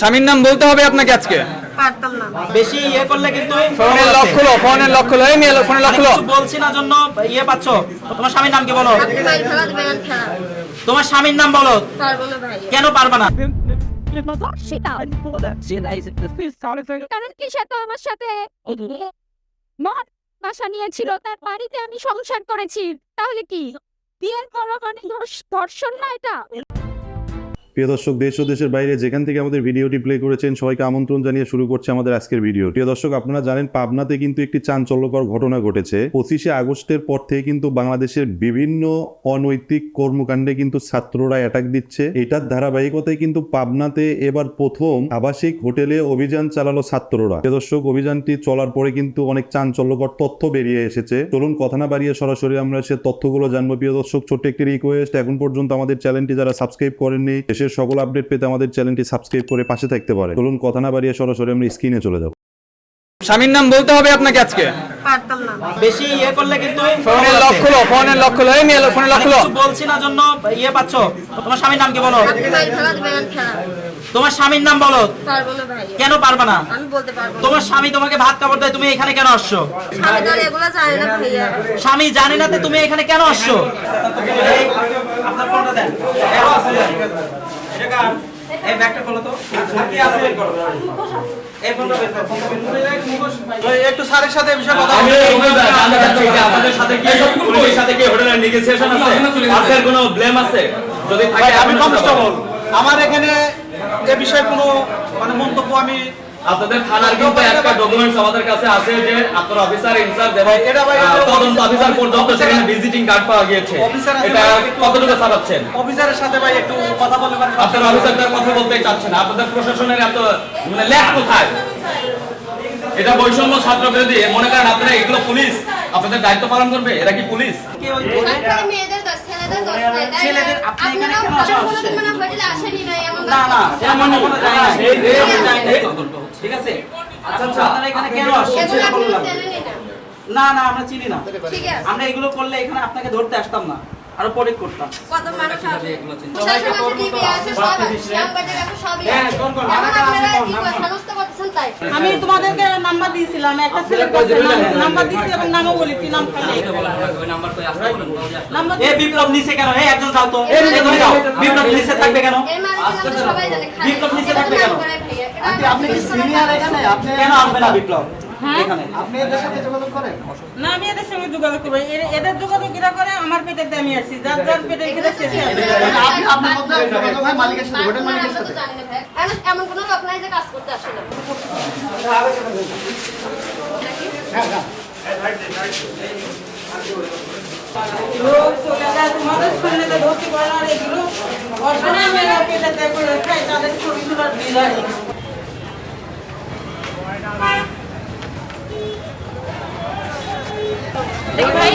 স্বামীর নাম বলতে হবে আপনাকে আজকে। বেশি ইয়ে করলে কিন্তু ফোনের লক খুলো ফোনের লক খুলো এই মেয়ে ফোনের লক আমি খুলো বলছি না জন্য ইয়ে পাচ্ছ। তোমার স্বামীর নাম কি বলো? আপনি ভাই খেলা দেবেন খেলা তোমার স্বামীর নাম বলো। পারব না ভাই। কেন পারবে না? কারণ কি সে তো আমার সাথে বাসা নিয়েছিল তার বাড়িতে আমি সংসার করেছি। তাহলে কি? বিয়ের পরমাণে ধর্ষণ না এটা? প্রিয় দর্শক, দেশ ও দেশের বাইরে যেখান থেকে আমাদের ভিডিওটি প্লে করেছেন, সবাইকে আমন্ত্রণ জানিয়ে শুরু করছে আমাদের আজকের ভিডিও প্রিয় দর্শক, আপনারা জানেন, পাবনাতে কিন্তু একটি চাঞ্চল্যকর ঘটনা ঘটেছে। পঁচিশে আগস্টের পর থেকে কিন্তু বাংলাদেশের বিভিন্ন অনৈতিক কর্মকাণ্ডে কিন্তু ছাত্ররা অ্যাটাক দিচ্ছে। এটার ধারাবাহিকতায় কিন্তু পাবনাতে এবার প্রথম আবাসিক হোটেলে অভিযান চালালো ছাত্ররা। প্রিয় দর্শক, অভিযানটি চলার পরে কিন্তু অনেক চাঞ্চল্যকর তথ্য বেরিয়ে এসেছে। চলুন, কথা না বাড়িয়ে সরাসরি আমরা সে তথ্যগুলো জানব। প্রিয় দর্শক, ছোট্ট একটি রিকোয়েস্ট এখন পর্যন্ত আমাদের চ্যানেলটি যারা সাবস্ক্রাইব করেননি দেশের সকল আপডেট পেতে আমাদের চ্যানেলটি সাবস্ক্রাইব করে পাশে থাকতে পারে চলুন কথা না বাড়িয়ে সরাসরি আমরা স্ক্রিনে চলে যাব। স্বামীর নাম বলতে হবে আপনাকে আজকে? বেশি ইয়ে করলে কিন্তু ফোনের লক খুলো ফোনের লক খুলো। এই মেয়ে ফোনের লক খুলো। বলছি না জন্য ইয়ে পাচ্ছ। তোমার স্বামীর নাম কি বলো? তোমার স্বামীর নাম বলো। কেন পারবে না? আমি বলতে পারব না। তোমার স্বামী তোমাকে ভাত কাপড় দেয় তুমি এখানে কেন আসছো? স্বামী জানে না তুমি এখানে কেন আসছো? আপনার ফোনটা দেন। এই ব্যাগটা খোলো তো। কি আছে? বের করো এই ফোনটা বের করো ফোনটা বের করো। এই একটু স্যারের সাথে বিষয়ে কথা আমি বলি। এগুলো জানতে চাচ্ছি যে আপনাদের সাথে কি পুলিশের সাথে কি হোটেলের নেগোসিয়েশন আছে? আপনাদের কোনো ব্লেম আছে? যদি থাকে আমি কনস্টেবল। আমার এখানে এ বিষয়ে কোনো মানে মন্তব্য আমি আপনাদের থানার কিন্তু একটা ডকুমেন্টস আমাদের কাছে আছে যে আপনার অফিসার ইনচার্জ এবং এটা ভাই, তদন্ত অফিসার পর্যন্ত সেখানে ভিজিটিং কার্ড পাওয়া গিয়েছে। এটা কতটুকু চালাচ্ছেন? অফিসারের সাথে ভাই একটু কথা বলতে পারেন। আপনার অফিসারদের কথা বলতে চাচ্ছেন আপনাদের প্রশাসনের এত মানে ল্যাক কোথায়? এটা বৈষম্য ছাত্র বিরোধী। মনে করেন আপনারা এগুলো পুলিশ? আপনাদের দায়িত্ব পালন করবে? এরা কি পুলিশ? ছেলেদের? আপনি এখানে কেন না না এমন কোনো যায় না না। ঠিক আছে? আচ্ছা আপনারা এখানে কেন আসছেন? এগুলো সেটা আপনি বললাম না। না না আমরা চিনি না। আমরা এগুলো করলে এখানে আপনাকে ধরতে আসতাম না। আরও পরে করতাম। কত মানুষ আছে, সব আছে, আছে, হ্যাঁ, কোন কোন? কি তাই? আমি তোমাদেরকে নাম্বার দিয়েছিলাম একটা সিলেক্ট নাম্বার দিয়েছি এবং নামও বলেছি নাম খালি নাম্বার এ বিপ্লব নিচে কেন? এই একজন যাও তো। এই তুমি যাও। বিপ্লব নিচে থাকবে কেন। বিপ্লব নিচে থাকবে কেন? আপনি কি সিনিয়র এখানে? আপনি কেন আনবে না বিপ্লব? না আমি এদের সঙ্গে যোগাযোগ করব এদের যোগাযোগ এরা করে? আমার পেটের দিয়ে আমি আসছি। যার যার পেটের খেতে শেষে আপনার মধ্যে যোগাযোগ হয় মালিকের সাথে হোটেল মালিকের সাথে। জানি না ভাই এমন- কোনো লোক নাই যে কাজ করতে আসে না। লোক চলে যায় তোমাদের সামনে তো ধরতে পারে আর এগুলো অর্জনে মেয়েরা পেটে করে তাদের ছবি তোলার ডিজাইন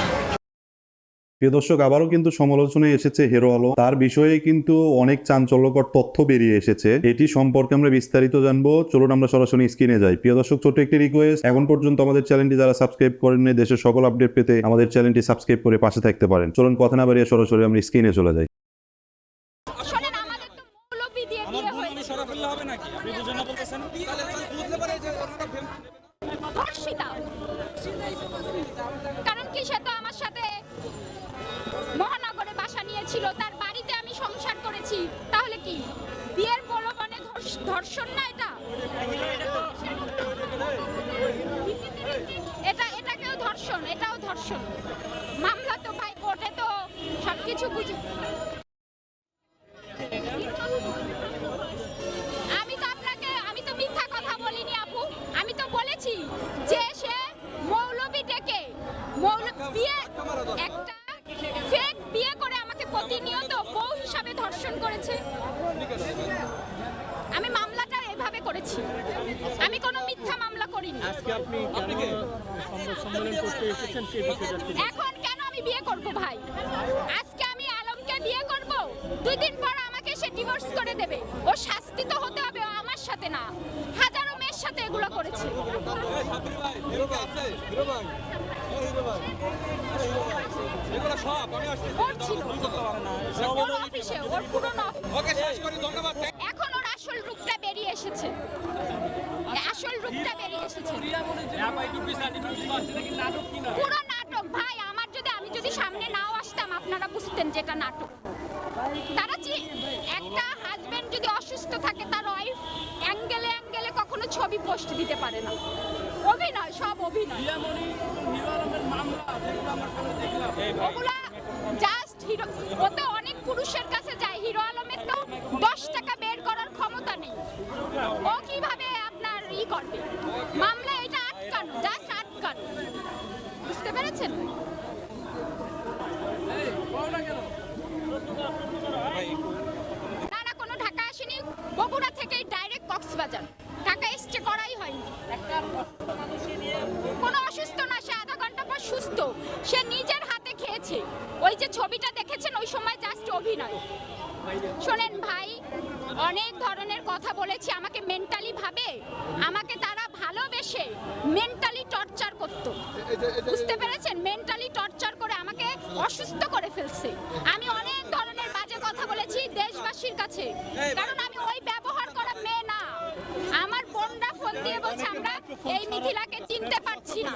প্রিয় দর্শক আবারও কিন্তু সমালোচনায় এসেছে হেরো আলো তার বিষয়ে কিন্তু অনেক চাঞ্চল্যকর তথ্য বেরিয়ে এসেছে। এটি সম্পর্কে আমরা বিস্তারিত জানব। চলুন আমরা সরাসরি স্ক্রিনে যাই। প্রিয় দর্শক ছোট একটি রিকোয়েস্ট এখন পর্যন্ত আমাদের চ্যানেলটি যারা সাবস্ক্রাইব করেননি দেশের সকল আপডেট পেতে আমাদের চ্যানেলটি সাবস্ক্রাইব করে পাশে থাকতে পারেন। চলুন কথা না বাড়িয়ে সরাসরি আমরা স্ক্রিনে চলে যাই। কারণ কি সে তো আমার সাথে ছিল, তার বাড়িতে আমি সংসার করেছি। তাহলে কি? বিয়ের প্রলোভনে ধর্ষণ না এটা? এটা, এটাকেও ধর্ষণ, এটাও ধর্ষণ। মামলা তো ভাই, কোর্টে তো সবকিছু বুঝে হিসাবে ধর্ষণ করেছে। আমি মামলাটা এভাবে করেছি। আমি কোনো মিথ্যা মামলা করিনি। এখন কেন আমি বিয়ে করব ভাই? আজকে আমি আলমকে বিয়ে করব। দুই দিন পর আমাকে সে ডিভোর্স করে দেবে। ও শাস্তি তো হতে হবে ও আমার সাথে না। হাজারো মেয়ের সাথে এগুলো করেছে। ওর ছিল। ওর অফিসে ওর পুরনো এখন ওর আসল রূপটা বেরিয়ে এসেছে। আসল রূপটা বেরিয়ে এসেছে। পুরো নাটক ভাই আমার যদি আমি যদি সামনে নাও আসতাম আপনারা বুঝতেন যেটা নাটক। তারা একটা হাজবেন্ড যদি অসুস্থ থাকে তার ওয়াইফ অ্যাঙ্গেলে অ্যাঙ্গেলে কখনো ছবি পোস্ট দিতে পারে না। অভিনয় সব অভিনয়। ওগুলা জাস্ট হিরো ও তো অনেক পুরুষের কাছে যায়। হিরো আলমের তো দশ টাকা বের করার ক্ষমতা নেই। ও কীভাবে আপনার ই করবে? মামলা এটা আটকানো জাস্ট আটকানো। বুঝতে পেরেছেন? না না কোনো। ঢাকা আসেনি বগুড়া থেকেই ডাইরেক্ট কক্সবাজার। ঢাকা এসছে করাই হয়নি কোনো অসুস্থ না, সে আধা ঘণ্টা পর সুস্থ। সে নিজের হাতে খেয়েছে। ওই যে ছবিটা দেখেছেন, ওই সময় জাস্ট অভিনয়। শোনেন ভাই, অনেক ধরনের কথা বলেছি, আমাকে মেন্টালি ভাবে, আমাকে তারা ভালোবেসে মেন্টালি টর্চার করত। বুঝতে পেরেছেন? মেন্টালি টর্চার করে আমাকে অসুস্থ করে ফেলছে। আমি অনেক ধরনের বাজে কথা বলেছি দেশবাসীর কাছে। কারণ আমি ওই ব্যবহার করা মেয়ে না আমার বোনরা ফোন দিয়ে বলছে আমরা এই মিথিলাকে চিনতে পারছি না।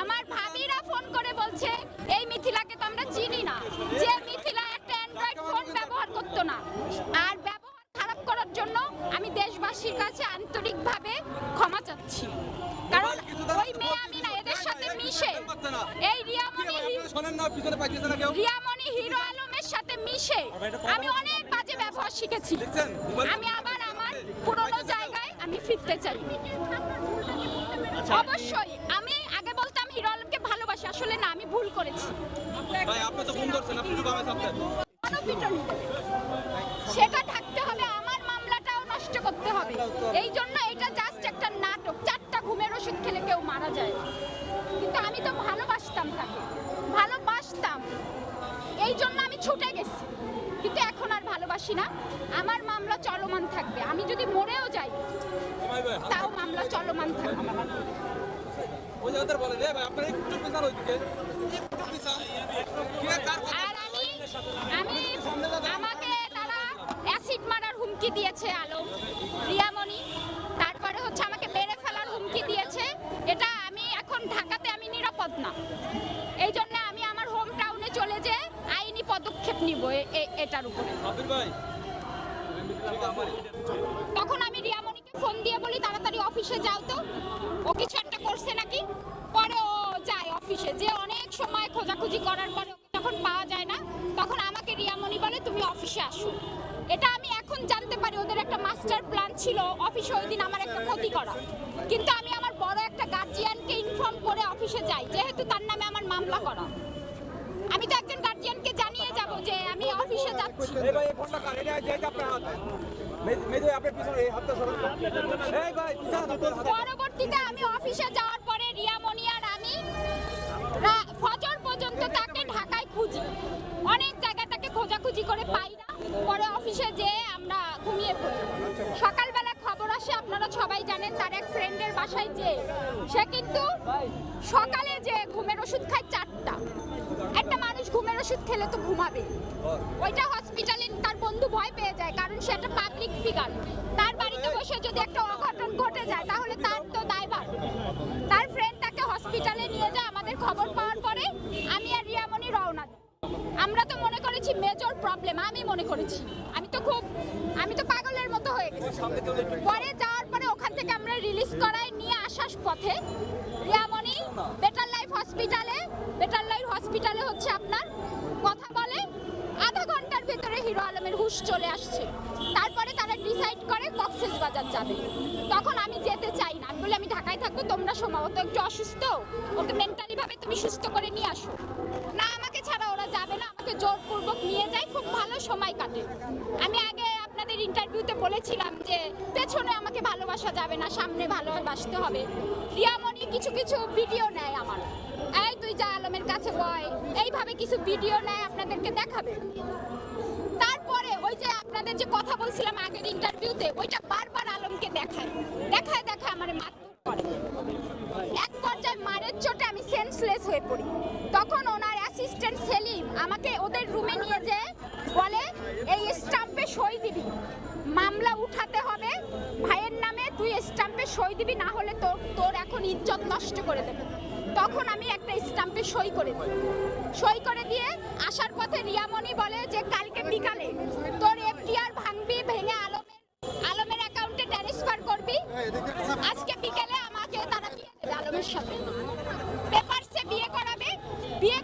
আমার ভাবিরা ফোন করে বলছে, এই মিথিলাকে তো আমরা চিনি না। যে মিথিলা একটা অ্যান্ড্রয়েড ফোন ব্যবহার করতো না। আর ব্যবহার খারাপ করার জন্য আমি দেশবাসীর কাছে আন্তরিকভাবে ক্ষমা চাচ্ছি। কারণ ওই মেয়ে আমি না, এদের সাথে মিশে। এই রিয়ামণি রিয়ামণি হিরো আলমের সাথে মিশে আমি অনেক বাজে ব্যবহার শিখেছি। আমি আবার আমার পুরনো জায়গায় ফিরতে চাই। অবশ্যই। আমি আগে বলতাম হিরো আলমকে ভালোবাসি আসলে না আমি ভুল করেছি। সেটা থাকতে হবে আমার মামলাটাও নষ্ট করতে হবে। এই জন্য এটা জাস্ট একটা নাটক চারটা ঘুমের ওষুধ খেলে কেউ মারা যায়। কিন্তু আমি তো ভালোবাসতাম তাকে ভালোবাসতাম। এই জন্য আমি ছুটে গেছি। কিন্তু এখন আর ভালোবাসি না। আমার মামলা চলমান থাকবে। আমি যদি মরেও যাই তাও মামলা ওইদিকে। একটু আর আমি আমি আমাকে তারা অ্যাসিড মারার হুমকি দিয়েছে আলম রিয়ামণি তারপরে হচ্ছে আমাকে মেরে ফেলার হুমকি দিয়েছে এটা আমি এখন ঢাকাতে আমি নিরাপদ না এই জন্য আমি আমার হোম টাউনে চলে যে আইনি পদক্ষেপ নিব এ- এ- এটার উপরে তখন আমি রিয়ামণিকে ফোন দিয়ে বলি তাড়াতাড়ি অফিসে যাও তো। ও কিছু একটা করছে নাকি? পরে ও যায় অফিসে। যে অনেক সময় খোঁজাখুঁজি করার পরে যখন পাওয়া যায় না, তখন আমাকে রিয়ামণি বলে, তুমি অফিসে আসো। এটা আমি এখন জানতে পারি, ওদের একটা মাস্টার প্ল্যান ছিল অফিসে ওই দিন আমার একটা ক্ষতি করা। কিন্তু আমি আমার বড় একটা গার্জিয়ানকে ইনফর্ম করে অফিসে যাই, যেহেতু তার নামে আমার মামলা করা। আমি তো একজন গার্জিয়ানকে জানিয়ে যাব যে আমি অফিসে যাচ্ছি। পরবর্তীতে আমি অফিসে যাওয়ার পরে রিয়ামণি আর আমি ফজর পর্যন্ত তাকে ঢাকায় খুঁজি। অনেক জায়গায় তাকে খোঁজাখুঁজি করে পাই না। পরে অফিসে যেয়ে আমরা ঘুমিয়ে পড়ি। সকালবেলা খবর আসে, আপনারা সবাই জানেন, তার এক ফ্রেন্ডের বাসায় যে সে কিন্তু সকালে যে ঘুমের ওষুধ খায় চারটা। ওষুধ খেলে তো ঘুমাবে। ওইটা হসপিটালে তার বন্ধু ভয় পেয়ে যায়, কারণ সে একটা পাবলিক ফিগার তার বাড়িতে বসে যদি একটা অঘটন ঘটে যায়, তাহলে তার তো দায়ভার। তার ফ্রেন্ড তাকে হসপিটালে নিয়ে যায়, আমাদের খবর পাওয়ার পরে আমি আর রিয়ামণি রওনা আমরা তো মনে করেছি মেজর প্রবলেম আমি মনে করেছি। আমি তো খুব, আমি তো পাগলের মতো হয়ে গেছি। পরে যাওয়ার পরে ওখান থেকে আমরা রিলিজ করাই নিয়ে আসার পথে রিয়ামণি বেটার লাইফ হসপিটালে বেটার লাইফ হসপিটালে হচ্ছে আপনার কথা বলে আধা ঘণ্টার ভেতরে হিরো আলমের হুশ চলে আসছে। তারপরে তারা ডিসাইড করে কক্সেস বাজার যাবে। তখন আমি যেতে চাই না। আমি বলি আমি ঢাকায় থাকব, তোমরা সম্ভবত একটু অসুস্থ, ওকে মেন্টালি ভাবে তুমি সুস্থ করে নিয়ে আসো। না, আমাকে ছাড়া ওরা যাবে না। আমাকে জোরপূর্বক নিয়ে যায়। খুব ভালো সময় কাটে। আমি আগে আপনাদের ইন্টারভিউতে বলেছিলাম যে, পেছনে আমাকে ভালোবাসা যাবে না, সামনে ভালোবাসতে হবে। রিয়ামণি কিছু কিছু ভিডিও নেয় আমার। এই তুই যা আলমের কাছে বয়, এইভাবে কিছু ভিডিও নেয়, আপনাদেরকে দেখাবে? ওই যে আপনাদের যে কথা বলছিলাম আগের ইন্টারভিউতে ওইটা বারবার আলমকে দেখায়। দেখায় দেখায় আমার মারধর করে এক পর্যায়ে মারের চোটে আমি সেন্সলেস হয়ে পড়ি। তখন ওনার অ্যাসিস্ট্যান্ট সেলিম আমাকে ওদের রুমে নিয়ে যেয়ে বলে, এই স্টাম্পে সই দিবি। মামলা উঠাতে হবে। ভাইয়ের নামে তুই স্টাম্পে সই দিবি, না হলে তোর তোর এখন ইজ্জত নষ্ট করে দেবে। তখন আমি একটা স্টাম্পে সই করে দিই। সই করে দিয়ে আসার পথে রিয়ামণি বলে যে, কালকে বিকালে তোর এফটিআর ভাঙবি, ভেঙে আলমের আলমের অ্যাকাউন্টে ট্রান্সফার করবি। আজকে বিকেলে আমাকে তারা আলমের সাথে। পেপারসে বিয়ে করাবে। বিয়ে